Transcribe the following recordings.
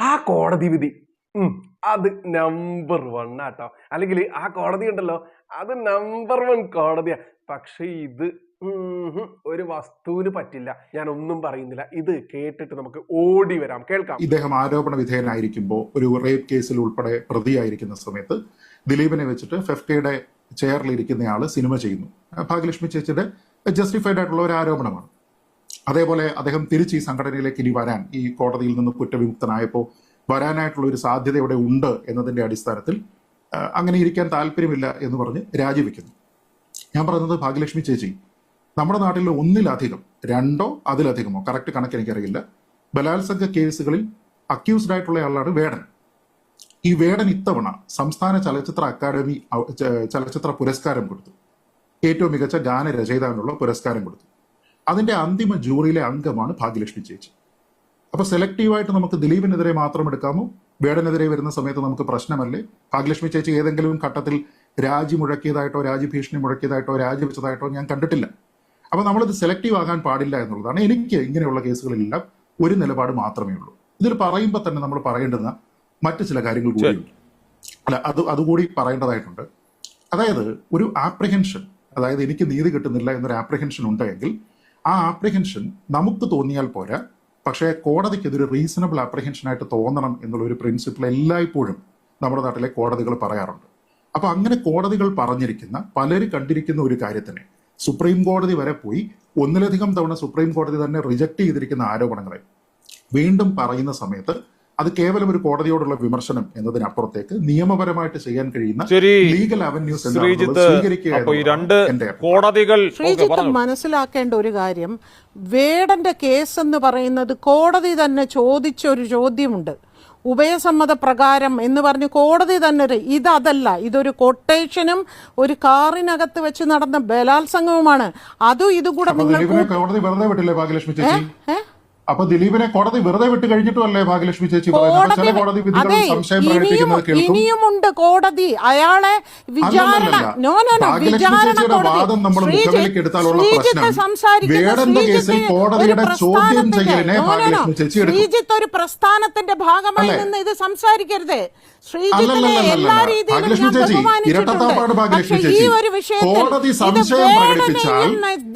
ആ കോടതി വിധി. അത് നമ്പർ വൺ ആട്ടോ. അല്ലെങ്കിൽ ആ കോടതി ഉണ്ടല്ലോ അത് നമ്പർ വൺ കോടതിയാ. പക്ഷെ ഇത് ഒരു വസ്തുവിന് പറ്റില്ല. ഞാൻ ഒന്നും പറയുന്നില്ല. ഇത് കേട്ടിട്ട് നമുക്ക് ഓടി വരാം. കേൾക്കാം. ഇദ്ദേഹം ആരോപണ വിധേയനായിരിക്കുമ്പോൾ ഒരു റേപ്പ് കേസിൽ ഉൾപ്പെടെ പ്രതിയായിരിക്കുന്ന സമയത്ത് ദിലീപിനെ വെച്ചിട്ട് ഫെഫ്കയുടെ ചെയറിലിരിക്കുന്നയാൾ സിനിമ ചെയ്യുന്നു. ഭാഗ്യലക്ഷ്മി ചേച്ചിയുടെ ജസ്റ്റിഫൈഡ് ആയിട്ടുള്ള ഒരു ആരോപണമാണ്. അതേപോലെ അദ്ദേഹം തിരിച്ച് ഈ സംഘടനയിലേക്ക് ഇനി വരാൻ ഈ കോടതിയിൽ നിന്ന് കുറ്റവിമുക്തനായപ്പോൾ വരാനായിട്ടുള്ള ഒരു സാധ്യത ഇവിടെ ഉണ്ട് എന്നതിന്റെ അടിസ്ഥാനത്തിൽ അങ്ങനെ ഇരിക്കാൻ താല്പര്യമില്ല എന്ന് പറഞ്ഞ് രാജിവെക്കുന്നു. ഞാൻ പറയുന്നത് ഭാഗ്യലക്ഷ്മി ചേച്ചി നമ്മുടെ നാട്ടിൽ ഒന്നിലധികം രണ്ടോ അതിലധികമോ കറക്റ്റ് കണക്ക് എനിക്കറിയില്ല ബലാത്സംഗ കേസുകളിൽ അക്യൂസ്ഡ് ആയിട്ടുള്ള ആളാണ് വേടൻ. ഈ വേടൻ ഇത്തവണ സംസ്ഥാന ചലച്ചിത്ര അക്കാദമി ചലച്ചിത്ര പുരസ്കാരം കൊടുത്തു. ഏറ്റവും മികച്ച ഗാനരചയിതാവിനുള്ള പുരസ്കാരം കൊടുത്തു. അതിന്റെ അന്തിമ ജൂറിയിലെ അംഗമാണ് ഭാഗ്യലക്ഷ്മി ചേച്ചി. അപ്പൊ സെലക്റ്റീവായിട്ട് നമുക്ക് ദിലീപിനെതിരെ മാത്രം എടുക്കാമോ? വേടനെതിരെ വരുന്ന സമയത്ത് നമുക്ക് പ്രശ്നമല്ലേ? ഭാഗ്യലക്ഷ്മി ചേച്ചി ഏതെങ്കിലും ഘട്ടത്തിൽ രാജി മുഴക്കിയതായിട്ടോ രാജ്യഭീഷണി മുഴക്കിയതായിട്ടോ രാജി വെച്ചതായിട്ടോ ഞാൻ കണ്ടിട്ടില്ല. അപ്പൊ നമ്മളിത് സെലക്റ്റീവ് ആകാൻ പാടില്ല എന്നുള്ളതാണ്. എനിക്ക് ഇങ്ങനെയുള്ള കേസുകളിലെല്ലാം ഒരു നിലപാട് മാത്രമേ ഉള്ളൂ. ഇതിൽ പറയുമ്പോൾ തന്നെ നമ്മൾ പറയേണ്ടുന്ന മറ്റു ചില കാര്യങ്ങൾ കൂടിയുണ്ട് അല്ല അത് അതുകൂടി പറയേണ്ടതായിട്ടുണ്ട്. അതായത് ഒരു ആപ്രിഹെൻഷൻ അതായത് എനിക്ക് നീതി കിട്ടുന്നില്ല എന്നൊരു ആപ്രിഹെൻഷൻ ഉണ്ടെങ്കിൽ ആ ആപ്രിഹെൻഷൻ നമുക്ക് തോന്നിയാൽ പോരാ. പക്ഷേ കോടതിക്ക് ഇതൊരു റീസണബിൾ ആപ്രിഹെൻഷനായിട്ട് തോന്നണം എന്നുള്ള ഒരു പ്രിൻസിപ്പിൾ എല്ലായ്പ്പോഴും നമ്മുടെ നാട്ടിലെ കോടതികൾ പറയാറുണ്ട്. അപ്പൊ അങ്ങനെ കോടതികൾ പറഞ്ഞിരിക്കുന്ന പലരും കണ്ടിരിക്കുന്ന ഒരു കാര്യത്തിനെ സുപ്രീം കോടതി വരെ പോയി ഒന്നിലധികം തവണ സുപ്രീം കോടതി തന്നെ റിജക്ട് ചെയ്തിരിക്കുന്ന ആരോപണങ്ങളെ വീണ്ടും പറയുന്ന സമയത്ത് അത് കേവലം ഒരു കോടതിയോടുള്ള വിമർശനം എന്നതിനപ്പുറത്തേക്ക് നിയമപരമായിട്ട് ചെയ്യാൻ കഴിയുന്ന ലീഗൽ അവന്യൂസ് കോടതികൾ ശ്രീജിത്ത് മനസ്സിലാക്കേണ്ട ഒരു കാര്യം വേടന്റെ കേസ് എന്ന് പറയുന്നത് കോടതി തന്നെ ചോദിച്ച ഒരു ചോദ്യമുണ്ട്. ഉഭയസമ്മത പ്രകാരം എന്ന് പറഞ്ഞ് കോടതി തന്നെ ഇതല്ല ഇതൊരു കൊട്ടേഷനും ഒരു കാറിനകത്ത് വെച്ച് നടന്ന ബലാത്സംഗവുമാണ്. അതും ഇതും കൂടെ അപ്പൊ നിങ്ങൾ കോടതി വെറുതെ വിട്ടില്ലേ ഭാഗ്യലക്ഷ്മി ചേച്ചി? അപ്പൊ ദിലീപിനെ കോടതി വെറുതെ വിട്ട് കഴിഞ്ഞിട്ടുമല്ലേ ഭാഗ്യലക്ഷ്മി ചേച്ചി പറയുന്നത്? ചില കോടതി സംശയം പ്രകടിപ്പിക്കുന്നത് കേൾക്കും. ഇനിയുമുണ്ട് കോടതി. അയാളെ വിചാരണ ഭാഗ്യലക്ഷ്മി വാദം നമ്മൾ കോടതി മുഖവിലേക്ക് എടുത്താലുള്ള ശ്രീജിത്ത് പ്രശ്നം. വേടന്റെ കേസിൽ കോടതിയുടെ ഒരു ചോദ്യം ചെയ്യലിനെ. ഭാഗ്യലക്ഷ്മി ചേച്ചി എടുക്കും. ഒരു പ്രസ്ഥാനത്തിന്റെ ഭാഗമായി നിന്ന് ഇത് സംസാരിക്കരുത്. ശ്രീജിത്തിനെ എല്ലാ രീതിയിലും ഞാൻ ബഹുമാനിച്ചിട്ടുണ്ട്. ഈ ഒരു വിഷയത്തിൽ ഇത് വേടനെയും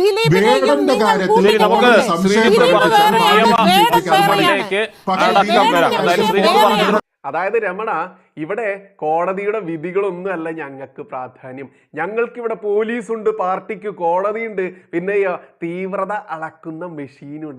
ദിലീപിനെയും നിങ്ങൾ അതായത് രമണ ഇവിടെ കോടതിയുടെ വിധികളൊന്നും അല്ല ഞങ്ങൾക്ക് പ്രാധാന്യം. ഞങ്ങൾക്ക് ഇവിടെ പോലീസുണ്ട് പാർട്ടിക്ക് കോടതിയുണ്ട് പിന്നെ തീവ്രത അളക്കുന്ന മെഷീനുണ്ട്.